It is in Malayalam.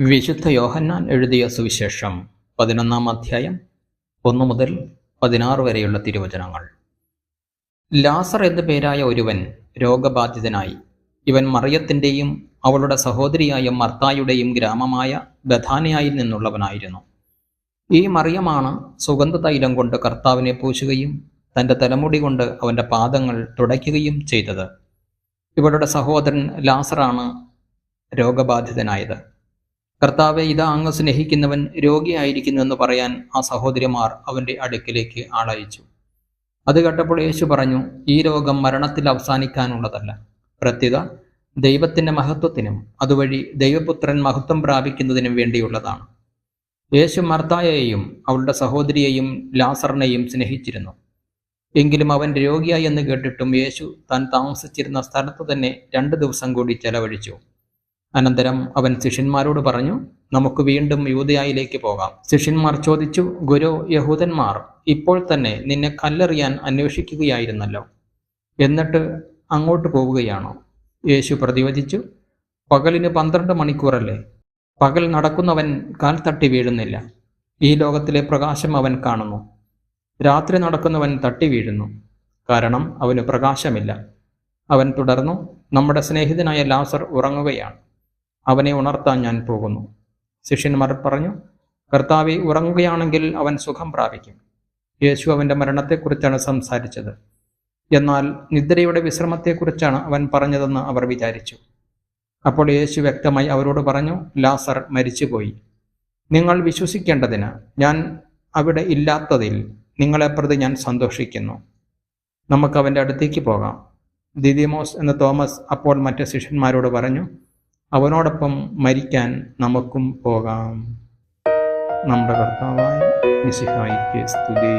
വിശുദ്ധ യോഹന്നാൻ എഴുതിയ സുവിശേഷം പതിനൊന്നാം അധ്യായം ഒന്നു മുതൽ പതിനാറ് വരെയുള്ള തിരുവചനങ്ങൾ. ലാസർ എന്നു പേരായ ഒരുവൻ രോഗബാധിതനായി. ഇവൻ മറിയത്തിന്റെയും അവളുടെ സഹോദരിയായ മർത്തായുടെയും ഗ്രാമമായ ബഥാനയായിൽ നിന്നുള്ളവനായിരുന്നു. ഈ മറിയമാണ് സുഗന്ധ തൈലം കൊണ്ട് കർത്താവിനെ പൂശുകയും തന്റെ തലമുടി കൊണ്ട് അവന്റെ പാദങ്ങൾ തുടയ്ക്കുകയും ചെയ്തത്. ഇവളുടെ സഹോദരൻ ലാസറാണ് രോഗബാധിതനായത്. കർത്താവെ ഇതാ അങ്ങ് സ്നേഹിക്കുന്നവൻ രോഗിയായിരിക്കുന്നുവെന്ന് പറയാൻ ആ സഹോദരിമാർ അവന്റെ അടുക്കിലേക്ക് ആളയച്ചു. അത് കേട്ടപ്പോൾ യേശു പറഞ്ഞു ഈ രോഗം മരണത്തിൽ അവസാനിക്കാനുള്ളതല്ല. പ്രത്യുത ദൈവത്തിന്റെ മഹത്വത്തിനും അതുവഴി ദൈവപുത്രൻ മഹത്വം പ്രാപിക്കുന്നതിനും വേണ്ടിയുള്ളതാണ്. യേശു മർത്തായെയും അവളുടെ സഹോദരിയെയും ലാസറിനെയും സ്നേഹിച്ചിരുന്നു. എങ്കിലും അവൻ രോഗിയായി എന്ന് കേട്ടിട്ടും യേശു താൻ താമസിച്ചിരുന്ന സ്ഥലത്ത് തന്നെ രണ്ട് ദിവസം കൂടി ചെലവഴിച്ചു. അനന്തരം അവൻ ശിഷ്യന്മാരോട് പറഞ്ഞു നമുക്ക് വീണ്ടും യൂതയായിലേക്ക് പോകാം. ശിഷ്യന്മാർ ചോദിച്ചു ഗുരു യഹൂദന്മാർ ഇപ്പോൾ തന്നെ നിന്നെ കല്ലെറിയാൻ അന്വേഷിക്കുകയായിരുന്നല്ലോ. എന്നിട്ട് അങ്ങോട്ട് പോവുകയാണോ? യേശു പ്രതിവചിച്ചു പകലിന് പന്ത്രണ്ട് മണിക്കൂറല്ലേ. പകൽ നടക്കുന്നവൻ കാൽ തട്ടി വീഴുന്നില്ല. ഈ ലോകത്തിലെ പ്രകാശം അവൻ കാണുന്നു. രാത്രി നടക്കുന്നവൻ തട്ടി വീഴുന്നു. കാരണം അവന് പ്രകാശമില്ല. അവൻ തുടർന്നു നമ്മുടെ സ്നേഹിതനായ ലാസർ ഉറങ്ങുകയാണ്. അവനെ ഉണർത്താൻ ഞാൻ പോകുന്നു. ശിഷ്യന്മാർ പറഞ്ഞു കർത്താവെ ഉറങ്ങുകയാണെങ്കിൽ അവൻ സുഖം പ്രാപിക്കും. യേശു അവന്റെ മരണത്തെക്കുറിച്ചാണ് സംസാരിച്ചത്. എന്നാൽ നിദ്രയുടെ വിശ്രമത്തെക്കുറിച്ചാണ് അവൻ പറഞ്ഞതെന്ന് അവർ വിചാരിച്ചു. അപ്പോൾ യേശു വ്യക്തമായി അവരോട് പറഞ്ഞു ലാസർ മരിച്ചുപോയി. നിങ്ങൾ വിശ്വസിക്കേണ്ടതിന് ഞാൻ അവിടെ ഇല്ലാത്തതിൽ നിങ്ങളെ പ്രതി ഞാൻ സന്തോഷിക്കുന്നു. നമുക്ക് അവന്റെ അടുത്തേക്ക് പോകാം. ദിദിമോസ് എന്ന തോമസ് അപ്പോൾ മറ്റു ശിഷ്യന്മാരോട് പറഞ്ഞു അവനോടൊപ്പം മരിക്കാൻ നമുക്കും പോകാം. നമ്മുടെ കർത്താവായ മിശിഹായിക്ക് സ്തുതി.